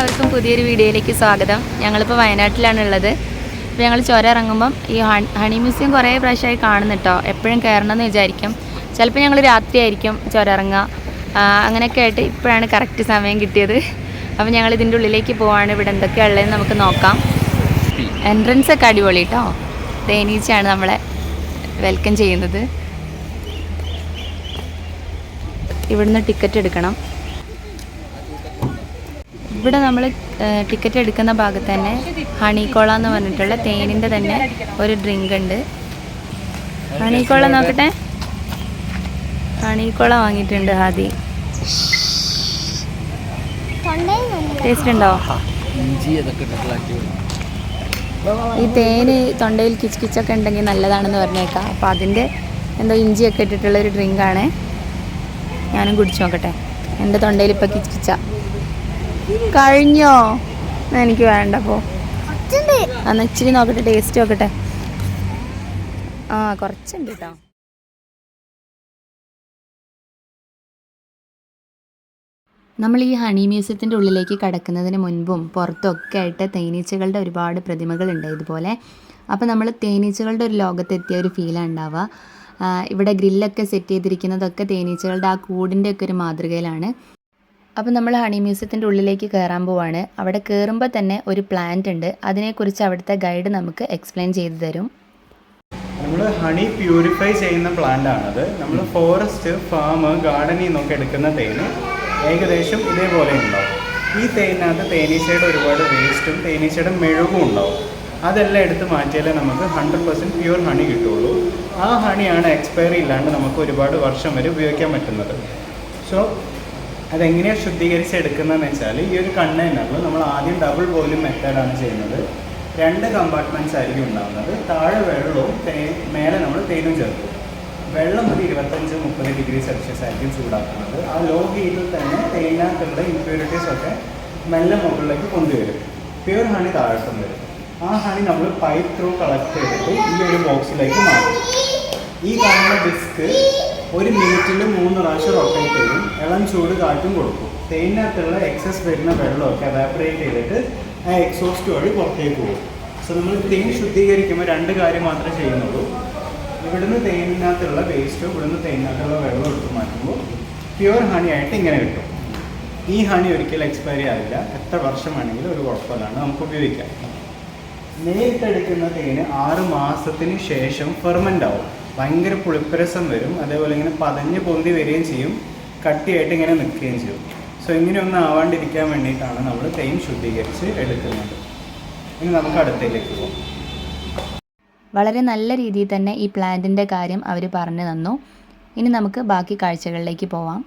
എല്ലാവർക്കും പുതിയൊരു വീഡിയോയിലേക്ക് സ്വാഗതം. ഞങ്ങളിപ്പോൾ വയനാട്ടിലാണ് ഉള്ളത് അപ്പോൾ ഞങ്ങൾ ചുരം ഇറങ്ങുമ്പം ഈ ഹണി മ്യൂസിയം കുറേ പ്രാവശ്യമായി കാണുന്നു കേട്ടോ എപ്പോഴും കയറണമെന്ന് വിചാരിക്കും. ചിലപ്പോൾ ഞങ്ങൾ രാത്രിയായിരിക്കും ചുരം ഇറങ്ങുക. അങ്ങനെയൊക്കെ ആയിട്ട് ഇപ്പോഴാണ് കറക്റ്റ് സമയം കിട്ടിയത്. അപ്പോൾ ഞങ്ങൾ ഇതിന്റെ ഉള്ളിലേക്ക് പോവാണ്. ഇവിടെ എന്തൊക്കെയാണ് ഉള്ളതെന്ന് നമുക്ക് നോക്കാം. എൻട്രൻസ് ഒക്കെ അടിപൊളി കേട്ടോ തേനീച്ചയാണ് നമ്മളെ വെൽക്കം ചെയ്യുന്നത്. ഇവിടുന്ന് ടിക്കറ്റ് എടുക്കണം. ഇവിടെ നമ്മൾ ടിക്കറ്റ് എടുക്കുന്ന ഭാഗത്ത് തന്നെ ഹണിക്കോള എന്ന് പറഞ്ഞിട്ടുള്ള തേനിന്റെ തന്നെ ഒരു ഡ്രിങ്ക് ഉണ്ട്. ഹണിക്കോള നോക്കട്ടെ. ഹണിക്കോള വാങ്ങിയിട്ടുണ്ട് ഹാദി ടേസ്റ്റ് ഉണ്ടോ ഈ തേന് തൊണ്ടയിൽ കിച്ച് കിച്ചൊക്കെ ഉണ്ടെങ്കിൽ നല്ലതാണെന്ന് പറഞ്ഞേക്കാം. അപ്പോൾ അതിന്റെ എന്തോ ഇഞ്ചിയൊക്കെ ഇട്ടിട്ടുള്ള ഒരു ഡ്രിങ്കാണ് ഞാനും കുടിച്ചു നോക്കട്ടെ. എന്റെ തൊണ്ടയിൽ ഇപ്പോൾ കിച്ച് കിച്ച കഴിഞ്ഞോ? എനിക്ക് വേണ്ട പോ. അന്ന് ഇച്ചിരി നോക്കട്ടെ ടേസ്റ്റ് നോക്കട്ടെ. ആ കുറച്ചുണ്ട് കേട്ടോ നമ്മൾ ഈ ഹണി മ്യൂസിയത്തിന്റെ ഉള്ളിലേക്ക് കടക്കുന്നതിന് മുൻപും പുറത്തൊക്കെ ആയിട്ട് തേനീച്ചകളുടെ ഒരുപാട് പ്രതിമകളുണ്ട് ഇതുപോലെ. അപ്പോൾ നമ്മൾ തേനീച്ചകളുടെ ഒരു ലോകത്തെത്തിയ ഒരു ഫീലാണ് ഉണ്ടാവുക. ഇവിടെ ഗ്രില്ലൊക്കെ സെറ്റ് ചെയ്തിരിക്കുന്നതൊക്കെ തേനീച്ചകളുടെ ആ കൂടിന്റെ ഒക്കെ ഒരു മാതൃകയിലാണ്. അപ്പോൾ നമ്മൾ ഹണി മ്യൂസിയത്തിന്റെ ഉള്ളിലേക്ക് കയറാൻ പോവാണ്. അവിടെ കയറുമ്പോൾ തന്നെ ഒരു പ്ലാന്റ് ഉണ്ട്. അതിനെക്കുറിച്ച് അവിടുത്തെ ഗൈഡ് നമുക്ക് എക്സ്പ്ലെയിൻ ചെയ്തു തരും. നമ്മൾ ഹണി പ്യൂരിഫൈ ചെയ്യുന്ന പ്ലാന്റ് ആണത്. നമ്മൾ ഫോറസ്റ്റ് ഫാം ഗാർഡനിൽ നിന്നൊക്കെ എടുക്കുന്ന തേന് ഏകദേശം ഇതേപോലെ ഉണ്ടാവും. ഈ തേനിനകത്ത് തേനീച്ചയുടെ ഒരുപാട് വേസ്റ്റും തേനീച്ചയുടെ മെഴുകും ഉണ്ടാവും. അതെല്ലാം എടുത്ത് മാറ്റിയാലേ നമുക്ക് ഹൺഡ്രഡ് പെർസെന്റ് പ്യുവർ ഹണി കിട്ടുള്ളൂ. ആ ഹണിയാണ് എക്സ്പയറി ഇല്ലാണ്ട് നമുക്ക് ഒരുപാട് വർഷം വരെ ഉപയോഗിക്കാൻ പറ്റുന്നത്. സോ അതെങ്ങനെയാണ് ശുദ്ധീകരിച്ച് എടുക്കുന്നതെന്ന് വെച്ചാൽ ഈ ഒരു കണ്ണ് കണ്ടെയ്നറിൽ നമ്മൾ ആദ്യം ഡബിൾ വോല്യൂം മെത്തേഡാണ് ചെയ്യുന്നത്. രണ്ട് കമ്പാർട്ട്മെന്റ്സ് ആയിരിക്കും ഉണ്ടാകുന്നത് താഴെ വെള്ളവും തേ മേലെ നമ്മൾ തേനും ചേർക്കും. വെള്ളം ഒരു ഇരുപത്തഞ്ച് മുപ്പത് ഡിഗ്രി സെൽഷ്യസ് ആയിരിക്കും ചൂടാക്കുന്നത്. ആ ലോ ഹീറ്റിൽ തന്നെ തേനകത്തുള്ള ഇമ്പ്യൂരിറ്റീസ് ഒക്കെ മെല്ലെ മുകളിലേക്ക് കൊണ്ടുവരും. പ്യൂർ ഹണി താഴത്തും വരും. ആ ഹണി നമ്മൾ പൈപ്പ് ത്രൂ കളക്ട് ചെയ്തിട്ട് ഈ ഒരു ബോക്സിലേക്ക് മാറ്റും. ഈ കാണുന്ന ഡിസ്ക് ഒരു മിനിറ്റിൽ മൂന്ന് പ്രാവശ്യം റൊട്ടേറ്റ് ചെയ്യും ഇളം ചൂട് കാറ്റും കൊടുക്കും. തേനിനകത്തുള്ള എക്സസ് വരുന്ന വെള്ളമൊക്കെ അവാപ്രേറ്റ് ചെയ്തിട്ട് ആ എക്സോസ്റ്റ് വഴി പുറത്തേക്ക് പോകും. സോ നമ്മൾ തേൻ ശുദ്ധീകരിക്കുമ്പോൾ രണ്ട് കാര്യം മാത്രമേ ചെയ്യുന്നുള്ളൂ. ഇവിടുന്ന് തേനിനകത്തുള്ള വേസ്റ്റോ ഇവിടുന്ന് തേനിനകത്തുള്ള വെള്ളം എടുത്ത് മാറ്റുമ്പോൾ പ്യുവർ ഹണി ആയിട്ട് ഇങ്ങനെ കിട്ടും. ഈ ഹണി ഒരിക്കലും എക്സ്പയറി ആവില്ല. എത്ര വർഷം വേണമെങ്കിലും ഒരു കുഴപ്പമില്ലാണ് നമുക്ക് ഉപയോഗിക്കാം. നേരിട്ടെടുക്കുന്ന തേന് ആറ് മാസത്തിന് ശേഷം ഫെർമെന്റ് ആവും. ഭയങ്കര പുളിപ്പരസം വരും. അതേപോലെ ഇങ്ങനെ പതഞ്ഞ് പൊന്തി വരികയും ചെയ്യും. കട്ടിയായിട്ട് ഇങ്ങനെ നിൽക്കുകയും ചെയ്യും. സോ ഇങ്ങനെയൊന്നും ആവാണ്ടിരിക്കാൻ വേണ്ടിയിട്ടാണ് നമ്മൾ തേൻ ശുദ്ധീകരിച്ച് എടുക്കുന്നത്. ഇനി നമുക്ക് അടുത്തേക്ക് പോകാം. വളരെ നല്ല രീതിയിൽ തന്നെ ഈ പ്ലാന്റിന്റെ കാര്യം അവർ പറഞ്ഞു തന്നു. ഇനി നമുക്ക് ബാക്കി കാഴ്ചകളിലേക്ക് പോവാം.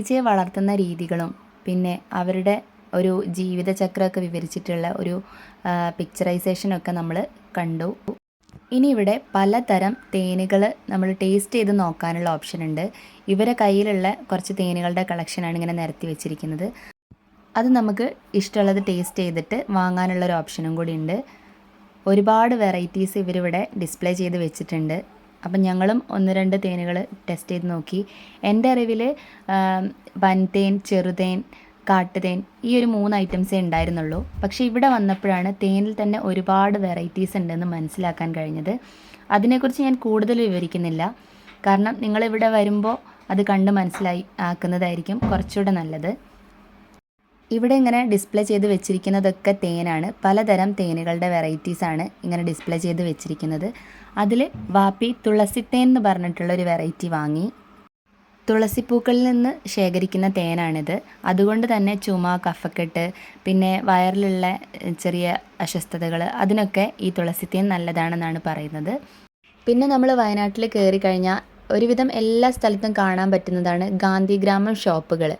തേനീച്ചയെ വളർത്തുന്ന രീതികളും പിന്നെ അവരുടെ ഒരു ജീവിതചക്രമൊക്കെ വിവരിച്ചിട്ടുള്ള ഒരു പിക്ചറൈസേഷനൊക്കെ നമ്മൾ കണ്ടു. ഇനി ഇവിടെ പലതരം തേനുകൾ നമ്മൾ ടേസ്റ്റ് ചെയ്ത് നോക്കാനുള്ള ഓപ്ഷൻ ഉണ്ട്. ഇവരെ കയ്യിലുള്ള കുറച്ച് തേനുകളുടെ കളക്ഷനാണ് ഇങ്ങനെ നിരത്തി വെച്ചിരിക്കുന്നത്. അത് നമുക്ക് ഇഷ്ടമുള്ളത് ടേസ്റ്റ് ചെയ്തിട്ട് വാങ്ങാനുള്ള ഒരു ഓപ്ഷനും കൂടി ഉണ്ട്. ഒരുപാട് വെറൈറ്റീസ് ഇവരിവിടെ ഡിസ്പ്ലേ ചെയ്ത് വെച്ചിട്ടുണ്ട്. അപ്പം ഞങ്ങളും ഒന്ന് രണ്ട് തേനുകൾ ടെസ്റ്റ് ചെയ്ത് നോക്കി. എന്റെ അറിവിൽ വൻതേൻ ചെറുതേൻ കാട്ടുതേൻ ഈ ഒരു മൂന്ന് ഐറ്റംസേ ഉണ്ടായിരുന്നുള്ളൂ. പക്ഷേ ഇവിടെ വന്നപ്പോഴാണ് തേനിൽ തന്നെ ഒരുപാട് വെറൈറ്റീസ് ഉണ്ടെന്ന് മനസ്സിലാക്കാൻ കഴിഞ്ഞത്. അതിനെക്കുറിച്ച് ഞാൻ കൂടുതൽ വിവരിക്കുന്നില്ല. കാരണം നിങ്ങളിവിടെ വരുമ്പോൾ അത് കണ്ട് മനസ്സിലായി ആക്കുന്നതായിരിക്കും കുറച്ചുകൂടെ നല്ലത്. ഇവിടെ ഇങ്ങനെ ഡിസ്പ്ലേ ചെയ്ത് വെച്ചിരിക്കുന്നതൊക്കെ തേനാണ്. പലതരം തേനുകളുടെ വെറൈറ്റീസ് ആണ് ഇങ്ങനെ ഡിസ്പ്ലേ ചെയ്ത് വെച്ചിരിക്കുന്നത്. അതിൽ വാപ്പി തുളസി തേൻ എന്ന് പറഞ്ഞിട്ടുള്ള ഒരു വെറൈറ്റി വാങ്ങി. തുളസിപ്പൂക്കളിൽ നിന്ന് ശേഖരിക്കുന്ന തേനാണിത്. അതുകൊണ്ട് തന്നെ ചുമ കഫക്കെട്ട് പിന്നെ വയറിലുള്ള ചെറിയ അസ്വസ്ഥതകൾ അതിനൊക്കെ ഈ തുളസി തേൻ നല്ലതാണെന്നാണ് പറയുന്നത്. പിന്നെ നമ്മൾ വയനാട്ടിൽ കയറി കഴിഞ്ഞാൽ ഒരുവിധം എല്ലാ സ്ഥലത്തും കാണാൻ പറ്റുന്നതാണ് ഗാന്ധിഗ്രാമം ഷോപ്പുകൾ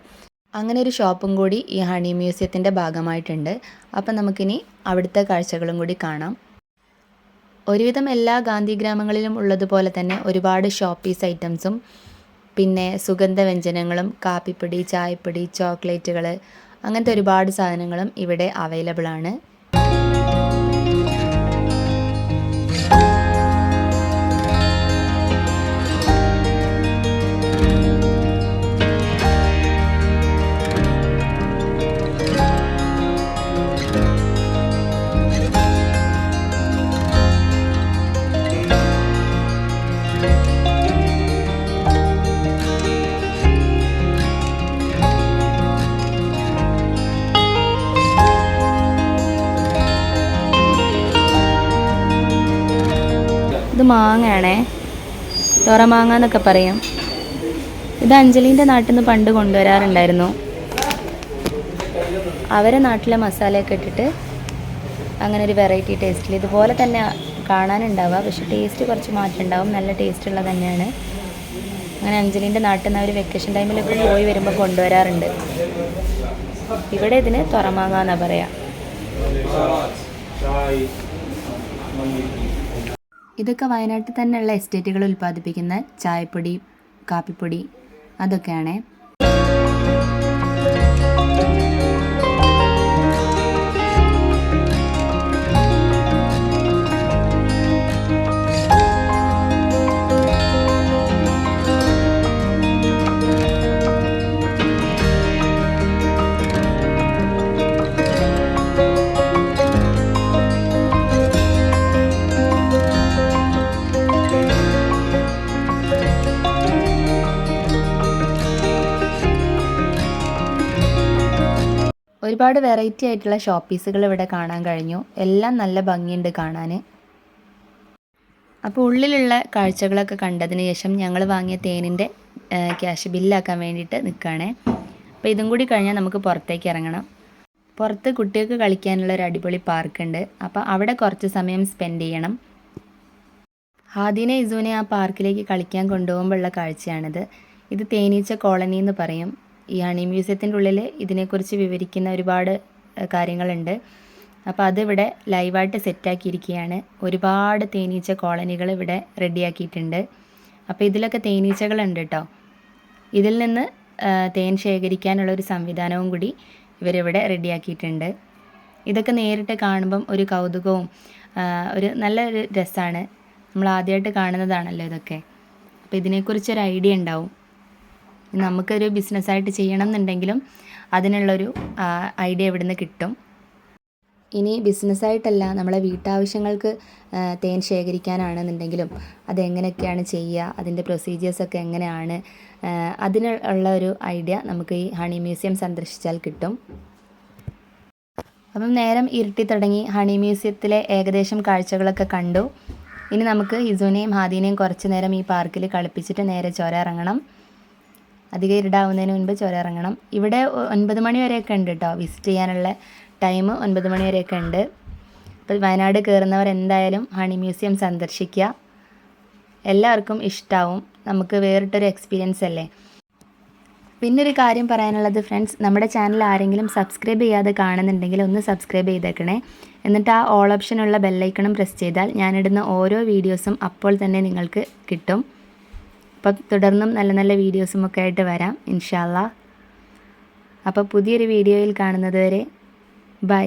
അങ്ങനെ ഒരു ഷോപ്പും കൂടി ഈ ഹണി മ്യൂസിയത്തിന്റെ ഭാഗമായിട്ടുണ്ട്. അപ്പം നമുക്കിനി അവിടുത്തെ കാഴ്ചകളും കൂടി കാണാം. ഒരുവിധം എല്ലാ ഗാന്ധി ഗ്രാമങ്ങളിലും ഉള്ളതുപോലെ തന്നെ ഒരുപാട് ഷോപ്പീസ് ഐറ്റംസും പിന്നെ സുഗന്ധവ്യഞ്ജനങ്ങളും കാപ്പിപ്പൊടി ചായപ്പൊടി ചോക്ലേറ്റുകൾ അങ്ങനത്തെ ഒരുപാട് സാധനങ്ങളും ഇവിടെ അവൈലബിൾ ആണ് മാങ്ങയാണേ. തുറമാങ്ങ എന്നൊക്കെ പറയും. ഇത് അഞ്ജലീന്റെ നാട്ടിൽ നിന്ന് പണ്ട് കൊണ്ടുവരാറുണ്ടായിരുന്നു. അവരെ നാട്ടിലെ മസാലയൊക്കെ ഇട്ടിട്ട് അങ്ങനെ ഒരു വെറൈറ്റി ടേസ്റ്റിൽ ഇതുപോലെ തന്നെ കാണാനുണ്ടാവുക. പക്ഷെ ടേസ്റ്റ് കുറച്ച് മാറ്റം ഉണ്ടാവും നല്ല ടേസ്റ്റ് ഉള്ളത് തന്നെയാണ്. അങ്ങനെ അഞ്ജലീന്റെ നാട്ടിൽ നിന്ന് അവർ വെക്കേഷൻ ടൈമിലൊക്കെ പോയി വരുമ്പോൾ കൊണ്ടുവരാറുണ്ട്. ഇവിടെ ഇതിന് തുറമാങ്ങ എന്നാണ് പറയാ. ഇതൊക്കെ വയനാട്ടിൽ തന്നെയുള്ള എസ്റ്റേറ്റുകൾ ഉൽപ്പാദിപ്പിക്കുന്ന ചായപ്പൊടി കാപ്പിപ്പൊടി അതൊക്കെയാണേ. ഒരുപാട് വെറൈറ്റി ആയിട്ടുള്ള ഷോപ്പീസുകൾ ഇവിടെ കാണാൻ കഴിഞ്ഞു. എല്ലാം നല്ല ഭംഗിയുണ്ട് കാണാൻ അപ്പോൾ ഉള്ളിലുള്ള കാഴ്ചകളൊക്കെ കണ്ടതിന് ശേഷം ഞങ്ങൾ വാങ്ങിയ തേനിന്റെ ക്യാഷ് ബില്ലാക്കാൻ വേണ്ടിയിട്ട് നിൽക്കുകയാണേ അപ്പോൾ ഇതും കൂടി കഴിഞ്ഞാൽ നമുക്ക് പുറത്തേക്ക് ഇറങ്ങണം. പുറത്ത് കുട്ടികൾക്ക് കളിക്കാനുള്ള ഒരു അടിപൊളി പാർക്കുണ്ട് അപ്പോൾ അവിടെ കുറച്ച് സമയം സ്പെൻഡ് ചെയ്യണം. ഹാദിനെ ഇസുവിനെ ആ പാർക്കിലേക്ക് കളിക്കാൻ കൊണ്ടുപോകുമ്പോഴുള്ള കാഴ്ചയാണിത്. ഇത് തേനീച്ച കോളനി എന്ന് പറയും. ഈ ഹണി മ്യൂസിയത്തിന്റെ ഉള്ളിൽ ഇതിനെക്കുറിച്ച് വിവരിക്കുന്ന ഒരുപാട് കാര്യങ്ങളുണ്ട്. അപ്പോൾ അതിവിടെ ലൈവായിട്ട് സെറ്റാക്കിയിരിക്കുകയാണ്. ഒരുപാട് തേനീച്ച കോളനികൾ ഇവിടെ റെഡിയാക്കിയിട്ടുണ്ട്. അപ്പോൾ ഇതിലൊക്കെ തേനീച്ചകളുണ്ട് കേട്ടോ ഇതിൽ നിന്ന് തേൻ ശേഖരിക്കാനുള്ള ഒരു സംവിധാനവും കൂടി ഇവരിവിടെ റെഡിയാക്കിയിട്ടുണ്ട്. ഇതൊക്കെ നേരിട്ട് കാണുമ്പം ഒരു കൗതുകവും ഒരു നല്ലൊരു രസമാണ് നമ്മൾ ആദ്യമായിട്ട് കാണുന്നതാണല്ലോ ഇതൊക്കെ. അപ്പോൾ ഇതിനെക്കുറിച്ചൊരു ഐഡിയ ഉണ്ടാവും. നമുക്കൊരു ബിസിനസ്സായിട്ട് ചെയ്യണം എന്നുണ്ടെങ്കിലും അതിനുള്ളൊരു ഐഡിയ ഇവിടുന്ന് കിട്ടും. ഇനി ബിസിനസ്സായിട്ടല്ല നമ്മളെ വീട്ടാവശ്യങ്ങൾക്ക് തേൻ ശേഖരിക്കാനാണെന്നുണ്ടെങ്കിലും അതെങ്ങനെയൊക്കെയാണ് ചെയ്യുക അതിന്റെ പ്രൊസീജിയേഴ്സൊക്കെ എങ്ങനെയാണ് അതിനുള്ള ഒരു ഐഡിയ നമുക്ക് ഈ ഹണി മ്യൂസിയം സന്ദർശിച്ചാൽ കിട്ടും. അപ്പം നേരം ഇരുട്ടി തുടങ്ങി ഹണി മ്യൂസിയത്തിലെ ഏകദേശം കാഴ്ചകളൊക്കെ കണ്ടു. ഇനി നമുക്ക് ഹിസുവിനെയും ഹാദീനെയും കുറച്ച് നേരം ഈ പാർക്കിൽ കളിപ്പിച്ചിട്ട് നേരെ ചോര ഇറങ്ങണം. അധികം ഇരുടാവുന്നതിന് മുൻപ് ചുരം ഇറങ്ങണം. ഇവിടെ ഒൻപത് മണി വരെയൊക്കെ ഉണ്ട് കേട്ടോ വിസിറ്റ് ചെയ്യാനുള്ള ടൈം ഒൻപത് മണി വരെയൊക്കെ ഉണ്ട്. അപ്പോൾ വയനാട് കയറുന്നവർ എന്തായാലും ഹണി മ്യൂസിയം സന്ദർശിക്കുക. എല്ലാവർക്കും ഇഷ്ടാവും. നമുക്ക് വേറിട്ടൊരു എക്സ്പീരിയൻസ് അല്ലേ? പിന്നെ ഒരു കാര്യം പറയാനുള്ളത് ഫ്രണ്ട്സ് നമ്മുടെ ചാനൽ ആരെങ്കിലും സബ്സ്ക്രൈബ് ചെയ്യാതെ കാണുന്നുണ്ടെങ്കിൽ ഒന്ന് സബ്സ്ക്രൈബ് ചെയ്തേക്കണേ. എന്നിട്ട് ആ ഓൾ ഓപ്ഷനുള്ള ബെല്ലൈക്കണും പ്രസ് ചെയ്താൽ ഞാനിടുന്ന ഓരോ വീഡിയോസും അപ്പോൾ തന്നെ നിങ്ങൾക്ക് കിട്ടും. അപ്പം തുടർന്നും നല്ല നല്ല വീഡിയോസും ഒക്കെ ആയിട്ട് വരാം ഇൻഷാല്ല അപ്പോൾ പുതിയൊരു വീഡിയോയിൽ കാണുന്നത് വരെ ബൈ.